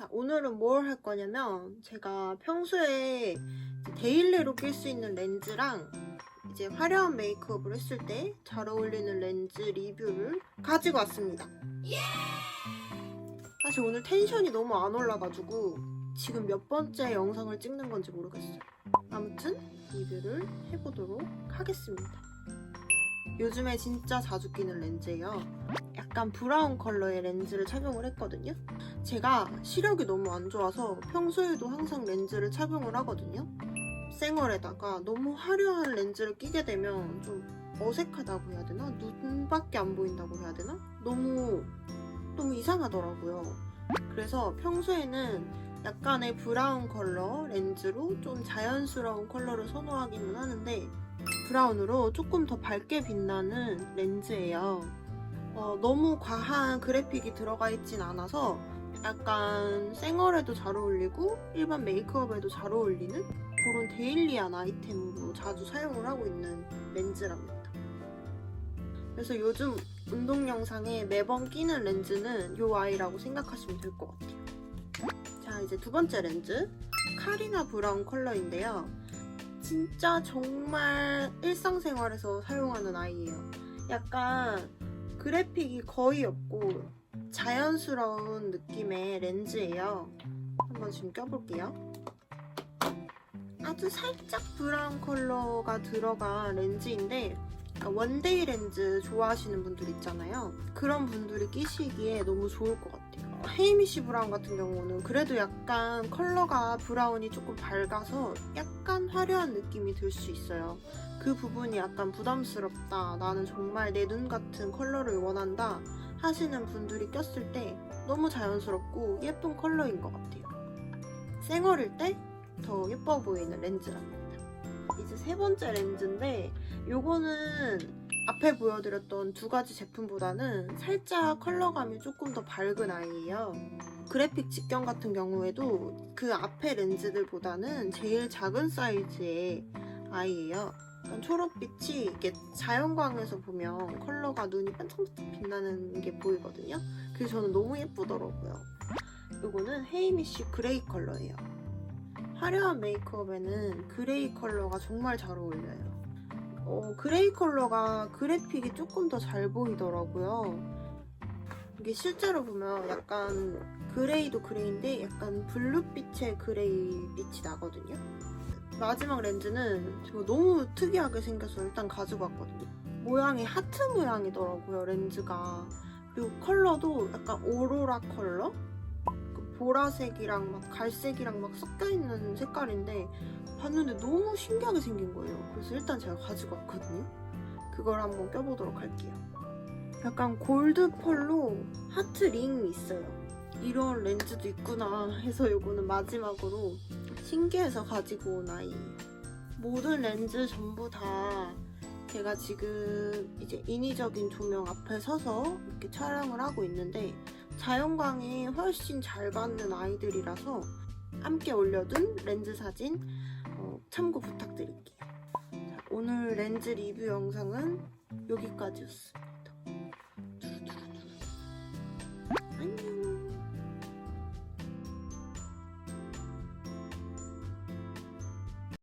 자, 오늘은 뭘 할 거냐면 제가 평소에 데일리로 낄 수 있는 렌즈랑 이제 화려한 메이크업을 했을 때 잘 어울리는 렌즈 리뷰를 가지고 왔습니다. 사실 오늘 텐션이 너무 안 올라가지고 지금 몇 번째 영상을 찍는 건지 모르겠어요. 아무튼 리뷰를 해보도록 하겠습니다. 요즘에 진짜 자주 끼는 렌즈예요. 약간 브라운 컬러의 렌즈를 착용을 했거든요. 제가 시력이 너무 안 좋아서 평소에도 항상 렌즈를 착용을 하거든요. 생얼에다가 너무 화려한 렌즈를 끼게 되면 좀 어색하다고 해야 되나? 눈밖에 안 보인다고 해야 되나? 너무 너무 이상하더라고요. 그래서 평소에는 약간의 브라운 컬러 렌즈로 좀 자연스러운 컬러를 선호하기는 하는데 브라운으로 조금 더 밝게 빛나는 렌즈예요. 어, 너무 과한 그래픽이 들어가 있진 않아서 약간 생얼에도 잘 어울리고 일반 메이크업에도 잘 어울리는 그런 데일리한 아이템으로 자주 사용을 하고 있는 렌즈랍니다. 그래서 요즘 운동 영상에 매번 끼는 렌즈는 이 아이라고 생각하시면 될 것 같아요. 자, 이제 두 번째 렌즈. 카리나 브라운 컬러인데요. 진짜 정말 일상생활에서 사용하는 아이예요. 약간 그래픽이 거의 없고 자연스러운 느낌의 렌즈예요. 한번 지금 껴볼게요. 아주 살짝 브라운 컬러가 들어간 렌즈인데 그러니까 원데이 렌즈 좋아하시는 분들 있잖아요. 그런 분들이 끼시기에 너무 좋을 것 같아요. 헤이미시 브라운 같은 경우는 그래도 약간 컬러가 브라운이 조금 밝아서 약간 화려한 느낌이 들 수 있어요. 그 부분이 약간 부담스럽다. 나는 정말 내 눈 같은 컬러를 원한다. 하시는 분들이 꼈을 때 너무 자연스럽고 예쁜 컬러인 것 같아요. 생얼일 때 더 예뻐 보이는 렌즈랍니다. 이제 세 번째 렌즈인데 요거는 앞에 보여드렸던 두 가지 제품보다는 살짝 컬러감이 조금 더 밝은 아이예요. 그래픽 직경 같은 경우에도 그 앞에 렌즈들보다는 제일 작은 사이즈의 아이예요. 초록빛이 이게 자연광에서 보면 컬러가 눈이 반짝반짝 빛나는 게 보이거든요. 그래서 저는 너무 예쁘더라고요. 이거는 헤이미쉬 그레이 컬러예요. 화려한 메이크업에는 그레이 컬러가 정말 잘 어울려요. 어, 그레이 컬러가 그래픽이 조금 더 잘 보이더라고요. 이게 실제로 보면 약간 그레이도 그레이인데 약간 블루빛의 그레이 빛이 나거든요. 마지막 렌즈는 제가 너무 특이하게 생겨서 일단 가지고 왔거든요. 모양이 하트 모양이더라고요, 렌즈가. 그리고 컬러도 약간 오로라 컬러? 그 보라색이랑 막 갈색이랑 막 섞여 있는 색깔인데 봤는데 너무 신기하게 생긴 거예요. 그래서 일단 제가 가지고 왔거든요. 그걸 한번 껴보도록 할게요. 약간 골드 펄로 하트 링이 있어요. 이런 렌즈도 있구나 해서 이거는 마지막으로 신기해서 가지고 온 아이예요. 모든 렌즈 전부 다 제가 지금 이제 인위적인 조명 앞에 서서 이렇게 촬영을 하고 있는데 자연광이 훨씬 잘 받는 아이들이라서 함께 올려둔 렌즈 사진 어, 참고 부탁드릴게요. 자, 오늘 렌즈 리뷰 영상은 여기까지였습니다.